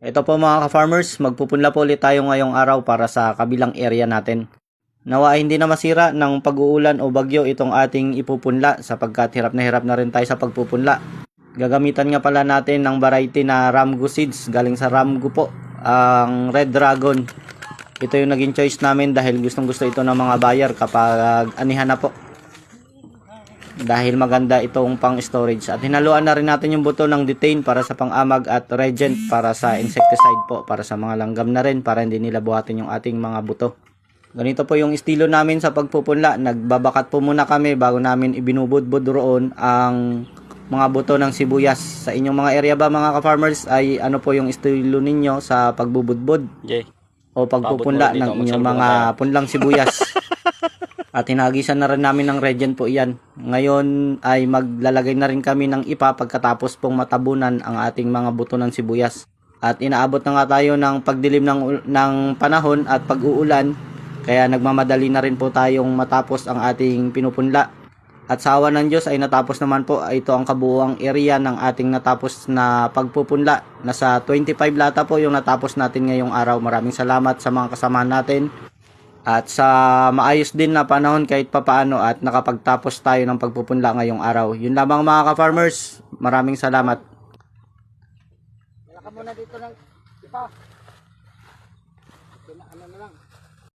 Ito po mga ka-farmers, magpupunla po ulit tayo ngayong araw para sa kabilang area natin. Nawa hindi na masira ng pag-uulan o bagyo itong ating ipupunla sapagkat hirap na hirap na rin tayo sa pagpupunla. Gagamitan nga pala natin ng variety na Ramgo seeds galing sa Ramgo po, ang Red Dragon. Ito yung naging choice namin dahil gustong gusto ito ng mga buyer kapag anihan na po. Dahil maganda itong pang storage at hinaluan na rin natin yung buto ng detain para sa pang-amag at regent para sa insecticide po para sa mga langgam na rin para hindi nila buhatin yung ating mga buto. Ganito po yung estilo namin sa pagpupunla. Nagbabakat po muna kami bago namin ibinubudbud roon ang mga buto ng sibuyas. Sa inyong mga area ba mga ka-farmers ay ano po yung estilo ninyo sa pagbubudbud Jay. o pagpupunla ng inyong mga punlang sibuyas. At hinagisan na rin namin ng regent po iyan. Ngayon ay maglalagay na rin kami ng ipa pagkatapos pong matabunan ang ating mga buto ng sibuyas. At inaabot na nga tayo ng pagdilim ng, ng panahon at pag-uulan. Kaya nagmamadali na rin po tayong matapos ang ating pinupunla. At sa awa ng Diyos ay natapos naman po ito ang kabuuang area ng ating natapos na pagpupunla. Nasa 25 lata po yung natapos natin ngayong araw. Maraming salamat sa mga kasamahan natin at sa maayos din na panahon kahit papaano at nakapagtapos tayo ng pagpupunla ngayong araw. Yun lamang mga ka-farmers. Maraming salamat. Wala ka muna dito ng ipa. Ano na lang.